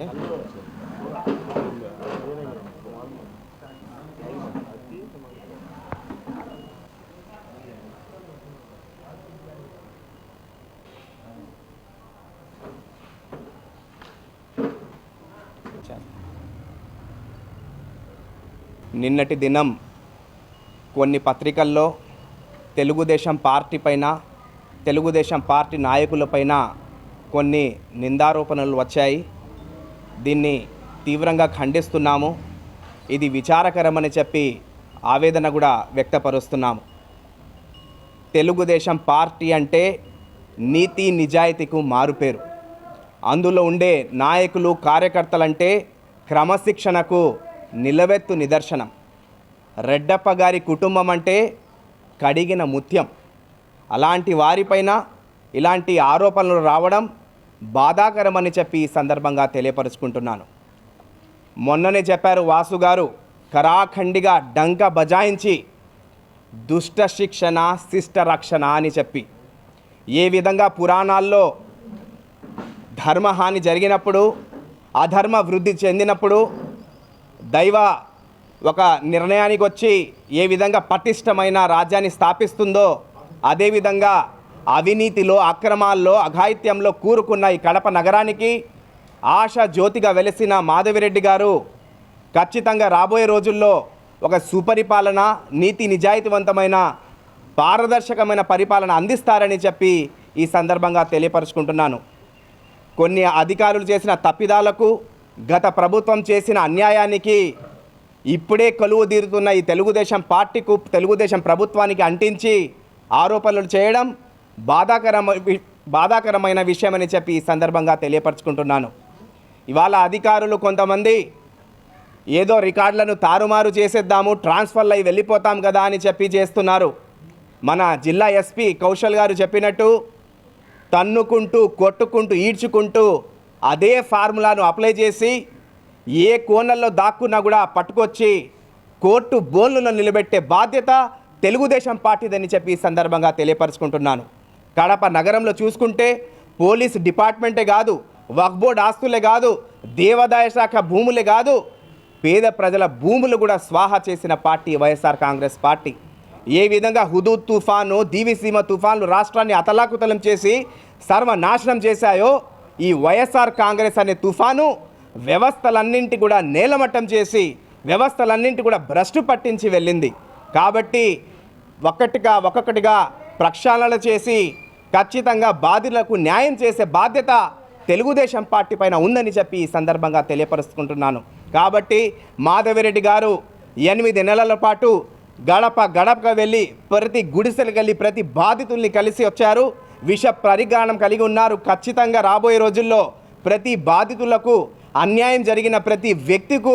అంటే? నిన్నటి దినం కొన్ని పత్రికల్లో తెలుగుదేశం పార్టీ పైన తెలుగుదేశం పార్టీ నాయకులపైన కొన్ని నిందారోపణలు వచ్చాయి. దీన్ని తీవ్రంగా ఖండిస్తున్నాము. ఇది విచారకరమని చెప్పి ఆవేదన కూడా వ్యక్తపరుస్తున్నాము. తెలుగుదేశం పార్టీ అంటే నీతి నిజాయితీకు మారుపేరు. అందులో ఉండే నాయకులు కార్యకర్తలంటే క్రమశిక్షణకు నిలవెత్తు నిదర్శనం. రెడ్డప్ప గారి కుటుంబం అంటే కడిగిన ముత్యం. అలాంటి వారిపైన ఇలాంటి ఆరోపణలు రావడం బాధాకరమని చెప్పి ఈ సందర్భంగా తెలియపరుచుకుంటున్నాను. మొన్ననే చెప్పారు వాసు గారు కరాఖండిగా డంక బజాయించి దుష్ట శిక్షణ శిష్ట రక్షణ అని చెప్పి. ఏ విధంగా పురాణాల్లో ధర్మహాని జరిగినప్పుడు అధర్మ వృద్ధి చెందినప్పుడు దైవ ఒక నిర్ణయానికి వచ్చి ఏ విధంగా పటిష్టమైన రాజ్యాన్ని స్థాపిస్తుందో అదేవిధంగా అవినీతిలో అక్రమాల్లో అఘాయిత్యంలో కూరుకున్న ఈ కడప నగరానికి ఆశ జ్యోతిగా వెలిసిన మాధవిరెడ్డి గారు ఖచ్చితంగా రాబోయే రోజుల్లో ఒక సుపరిపాలన నీతి నిజాయితీవంతమైన పారదర్శకమైన పరిపాలన అందిస్తారని చెప్పి ఈ సందర్భంగా తెలియపరుచుకుంటున్నాను. కొన్ని అధికారులు చేసిన తప్పిదాలకు గత ప్రభుత్వం చేసిన అన్యాయానికి ఇప్పుడే కొలువు తీరుతున్న ఈ తెలుగుదేశం పార్టీకు తెలుగుదేశం ప్రభుత్వానికి అంటించి ఆరోపణలు చేయడం బాధాకరమ బాధాకరమైన విషయమని చెప్పి ఈ సందర్భంగా తెలియపరచుకుంటున్నాను. ఇవాళ అధికారులు కొంతమంది ఏదో రికార్డులను తారుమారు చేసేద్దాము ట్రాన్స్ఫర్లు అయి వెళ్ళిపోతాం కదా అని చెప్పి చేస్తున్నారు. మన జిల్లా ఎస్పీ కౌశల్ గారు చెప్పినట్టు తన్నుకుంటూ కొట్టుకుంటూ ఈడ్చుకుంటూ అదే ఫార్ములాను అప్లై చేసి ఏ కోణల్లో దాక్కున్నా కూడా పట్టుకొచ్చి కోర్టు బోన్లను నిలబెట్టే బాధ్యత తెలుగుదేశం పార్టీదని చెప్పి ఈ సందర్భంగా తెలియపరుచుకుంటున్నాను. కడప నగరంలో చూసుకుంటే పోలీస్ డిపార్ట్మెంటే కాదు వక్ఫ్ బోర్డ్ ఆస్తులే కాదు దేవాదాయ శాఖ భూములే కాదు పేద ప్రజల భూములు కూడా స్వాహా చేసిన పార్టీ వైఎస్ఆర్ కాంగ్రెస్ పార్టీ. ఏ విధంగా హుదూద్ తుఫాను దీవిసీమ తుఫాన్లు రాష్ట్రాన్ని అతలాకుతలం చేసి సర్వనాశనం చేశాయో ఈ వైఎస్ఆర్ కాంగ్రెస్ అనే తుఫాను వ్యవస్థలన్నింటి కూడా నేలమట్టం చేసి వ్యవస్థలన్నింటి కూడా భ్రష్టు పట్టించి వెళ్ళింది. కాబట్టి ఒక్కటిగా ఒక్కొక్కటిగా ప్రక్షాళన చేసి ఖచ్చితంగా బాధితులకు న్యాయం చేసే బాధ్యత తెలుగుదేశం పార్టీ పైన ఉందని చెప్పి ఈ సందర్భంగా తెలియపరుచుకుంటున్నాను. కాబట్టి మాధవిరెడ్డి గారు ఎనిమిది నెలల పాటు గడప గడపగా వెళ్ళి ప్రతి గుడిసెలకు వెళ్ళి ప్రతి బాధితుల్ని కలిసి వచ్చారు. విష పరిజ్ఞానం కలిగి ఉన్నారు. ఖచ్చితంగా రాబోయే రోజుల్లో ప్రతి బాధితులకు అన్యాయం జరిగిన ప్రతి వ్యక్తికు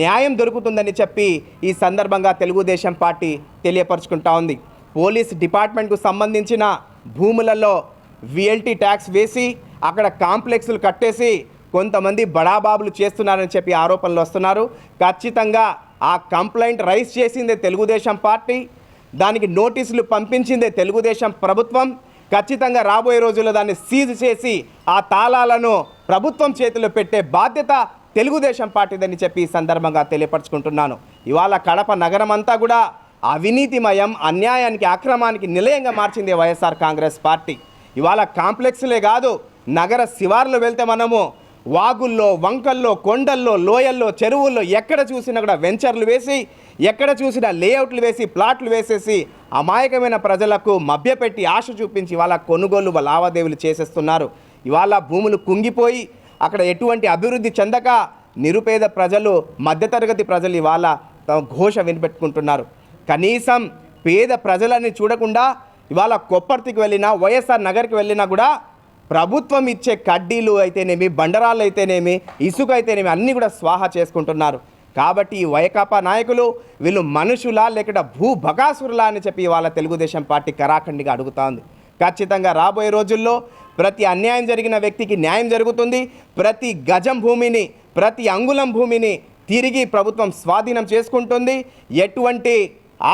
న్యాయం దొరుకుతుందని చెప్పి ఈ సందర్భంగా తెలుగుదేశం పార్టీ తెలియపరుచుకుంటా ఉంది. పోలీస్ డిపార్ట్మెంట్కు సంబంధించిన భూములలో విఎల్టీ ట్యాక్స్ వేసి అక్కడ కాంప్లెక్స్లు కట్టేసి కొంతమంది బడాబాబులు చేస్తున్నారని చెప్పి ఆరోపణలు వస్తున్నారు. ఖచ్చితంగా ఆ కంప్లైంట్ రైజ్ చేసిందే తెలుగుదేశం పార్టీ దానికి నోటీసులు పంపించిందే తెలుగుదేశం ప్రభుత్వం. ఖచ్చితంగా రాబోయే రోజుల్లో దాన్ని సీజ్ చేసి ఆ తాళాలను ప్రభుత్వం చేతిలో పెట్టే బాధ్యత తెలుగుదేశం పార్టీదని చెప్పి ఈ సందర్భంగా తెలియపరచుకుంటున్నాను. ఇవాళ కడప నగరం అంతా కూడా అవినీతిమయం అన్యాయానికి అక్రమానికి నిలయంగా మార్చింది వైఎస్ఆర్ కాంగ్రెస్ పార్టీ. ఇవాళ కాంప్లెక్స్లే కాదు నగర శివార్లు వెళ్తే మనము వాగుల్లో వంకల్లో కొండల్లో లోయల్లో చెరువుల్లో ఎక్కడ చూసినా కూడా వెంచర్లు వేసి ఎక్కడ చూసినా లేఅవుట్లు వేసి ప్లాట్లు వేసేసి అమాయకమైన ప్రజలకు మభ్యపెట్టి ఆశ చూపించి ఇవాళ కొనుగోలు లావాదేవీలు చేసేస్తున్నారు. ఇవాళ భూములు కుంగిపోయి అక్కడ ఎటువంటి అభివృద్ధి చెందక నిరుపేద ప్రజలు మధ్యతరగతి ప్రజలు ఇవాళ తమ ఘోష వినిపెట్టుకుంటున్నారు. కనీసం పేద ప్రజలని చూడకుండా ఇవాళ కొప్పర్తికి వెళ్ళినా వైఎస్ఆర్ నగర్కి వెళ్ళినా కూడా ప్రభుత్వం ఇచ్చే కడ్డీలు అయితేనేమి బండరాళ్ళు అయితేనేమి ఇసుక అయితేనేమి అన్నీ కూడా స్వాహా చేసుకుంటున్నారు. కాబట్టి ఈ వైకాపా నాయకులు వీళ్ళు మనుషులా లేకుండా భూ బకాసురులా అని చెప్పి వాళ్ళ తెలుగుదేశం పార్టీ కరాఖండిగా అడుగుతా ఉంది ఖచ్చితంగా రాబోయే రోజుల్లో ప్రతి అన్యాయం జరిగిన వ్యక్తికి న్యాయం జరుగుతుంది. ప్రతి గజం భూమిని ప్రతి అంగుళం భూమిని తిరిగి ప్రభుత్వం స్వాధీనం చేసుకుంటుంది. ఎటువంటి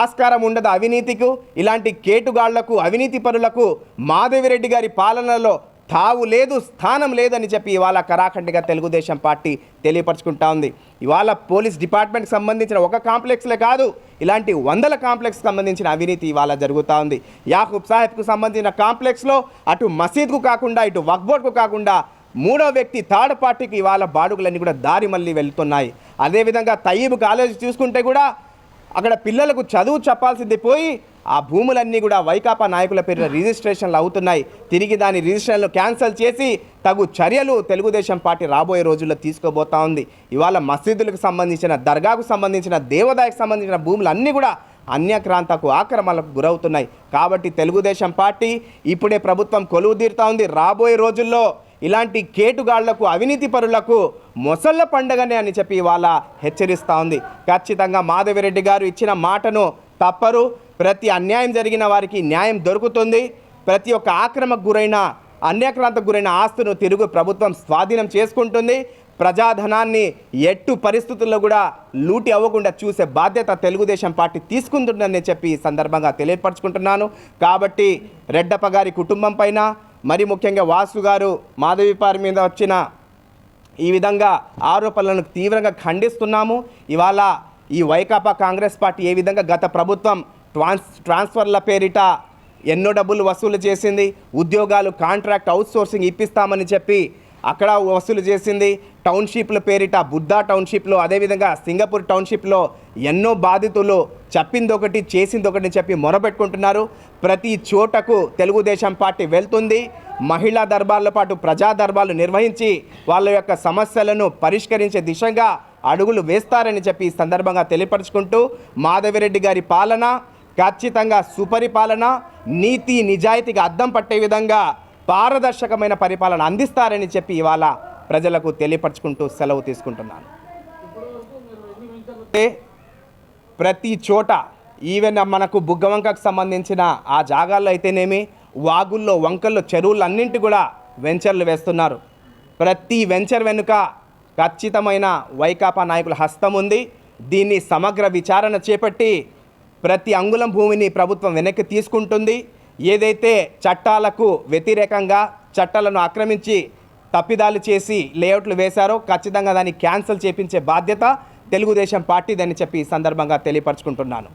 ఆస్కారం ఉండదు అవినీతికు. ఇలాంటి కేటుగాళ్ళకు అవినీతి పరులకు మాధవిరెడ్డి గారి పాలనలో తావు లేదు స్థానం లేదని చెప్పి ఇవాళ కరాఖండిగా తెలుగుదేశం పార్టీ తెలియపరచుకుంటా ఉంది. ఇవాళ పోలీస్ డిపార్ట్మెంట్కి సంబంధించిన ఒక కాంప్లెక్స్లే కాదు ఇలాంటి వందల కాంప్లెక్స్ సంబంధించిన అవినీతి ఇవాళ జరుగుతూ ఉంది. యాహూబ్ సాహెబ్కు సంబంధించిన కాంప్లెక్స్లో అటు మసీద్కు కాకుండా ఇటు వక్బోర్డ్కు కాకుండా మూడో వ్యక్తి థర్డ్ పార్టీకి ఇవాళ బాడుగులన్నీ కూడా దారి మళ్ళీ వెళ్తున్నాయి. అదేవిధంగా తయీబ్ కాలేజ్ చూసుకుంటే కూడా అక్కడ పిల్లలకు చదువు చెప్పాల్సింది పోయి ఆ భూములన్నీ కూడా వైకాపా నాయకుల పేరున రిజిస్ట్రేషన్లు అవుతున్నాయి. తిరిగి దాని రిజిస్ట్రేషన్లు క్యాన్సిల్ చేసి తగు చర్యలు తెలుగుదేశం పార్టీ రాబోయే రోజుల్లో తీసుకోబోతా ఉంది. ఇవాళ మసీదులకు సంబంధించిన దర్గాకు సంబంధించిన దేవాదాయకు సంబంధించిన భూములు అన్నీ కూడా అన్యక్రాంతకు ఆక్రమణలకు గురవుతున్నాయి. కాబట్టి తెలుగుదేశం పార్టీ ఇప్పుడే ప్రభుత్వం కొలువు తీరుతా ఉంది. రాబోయే రోజుల్లో ఇలాంటి కేటుగాళ్ళకు అవినీతి పరులకు మొసళ్ళ పండగనే అని చెప్పి ఇవాళ హెచ్చరిస్తూ ఉంది. ఖచ్చితంగా మాధవిరెడ్డి గారు ఇచ్చిన మాటను తప్పరు. ప్రతి అన్యాయం జరిగిన వారికి న్యాయం దొరుకుతుంది. ప్రతి ఒక్క ఆక్రమకు గురైన అన్యాక్రాంతకు గురైన ఆస్తును తిరుగు ప్రభుత్వం స్వాధీనం చేసుకుంటుంది. ప్రజాధనాన్ని ఎట్టు పరిస్థితుల్లో కూడా లూటి అవ్వకుండా చూసే బాధ్యత తెలుగుదేశం పార్టీ తీసుకుంటుందని చెప్పి ఈ సందర్భంగా తెలియపరచుకుంటున్నాను. కాబట్టి రెడ్డప్ప గారి కుటుంబం పైన మరి ముఖ్యంగా వాసు గారు మాధవిపారి మీద వచ్చిన ఈ విధంగా ఆరోపణలను తీవ్రంగా ఖండిస్తున్నాము. ఇవాళ ఈ వైకాపా కాంగ్రెస్ పార్టీ ఏ విధంగా గత ప్రభుత్వం ట్రాన్స్ ట్రాన్స్ఫర్ల పేరిట ఎన్నో డబ్బులు వసూలు చేసింది ఉద్యోగాలు కాంట్రాక్ట్ అవుట్సోర్సింగ్ ఇప్పిస్తామని చెప్పి అక్కడ వసూలు చేసింది టౌన్షిప్ల పేరిట బుద్ధా టౌన్షిప్లో అదేవిధంగా సింగపూర్ టౌన్షిప్లో ఎన్నో బాధితులు చెప్పింది ఒకటి చేసింది ఒకటి చెప్పి మొరబెట్టుకుంటున్నారు ప్రతి చోటకు తెలుగుదేశం పార్టీ వెళ్తుంది. మహిళా దర్బార్ల పాటు ప్రజా దర్బార్లు నిర్వహించి వాళ్ళ యొక్క సమస్యలను పరిష్కరించే దిశగా అడుగులు వేస్తారని చెప్పి ఈ సందర్భంగా తెలియపరుచుకుంటూ మాధవిరెడ్డి గారి పాలన ఖచ్చితంగా సుపరిపాలన నీతి నిజాయితీగా అద్దం పట్టే విధంగా పారదర్శకమైన పరిపాలన అందిస్తారని చెప్పి ఇవాళ ప్రజలకు తెలియపరచుకుంటూ సెలవు తీసుకుంటున్నాను. ప్రతి చోట ఈవెన్ మనకు బుగ్గవంకకు సంబంధించిన ఆ జాగాల్లో అయితేనేమి వాగుల్లో వంకల్లో చెరువులు అన్నింటి కూడా వెంచర్లు వేస్తున్నారు. ప్రతి వెంచర్ వెనుక ఖచ్చితమైన వైకాపా నాయకుల హస్తం ఉంది. దీన్ని సమగ్ర విచారణ చేపట్టి ప్రతి అంగుళం భూమిని ప్రభుత్వం వెనక్కి తీసుకుంటుంది. ఏదైతే చట్టాలకు వ్యతిరేకంగా చట్టాలను ఆక్రమించి తప్పిదాలు చేసి లేఅవుట్లు వేశారో ఖచ్చితంగా దాన్ని క్యాన్సిల్ చేపించే బాధ్యత తెలుగుదేశం పార్టీదని చెప్పి ఈ సందర్భంగా తెలియపరచుకుంటున్నాను.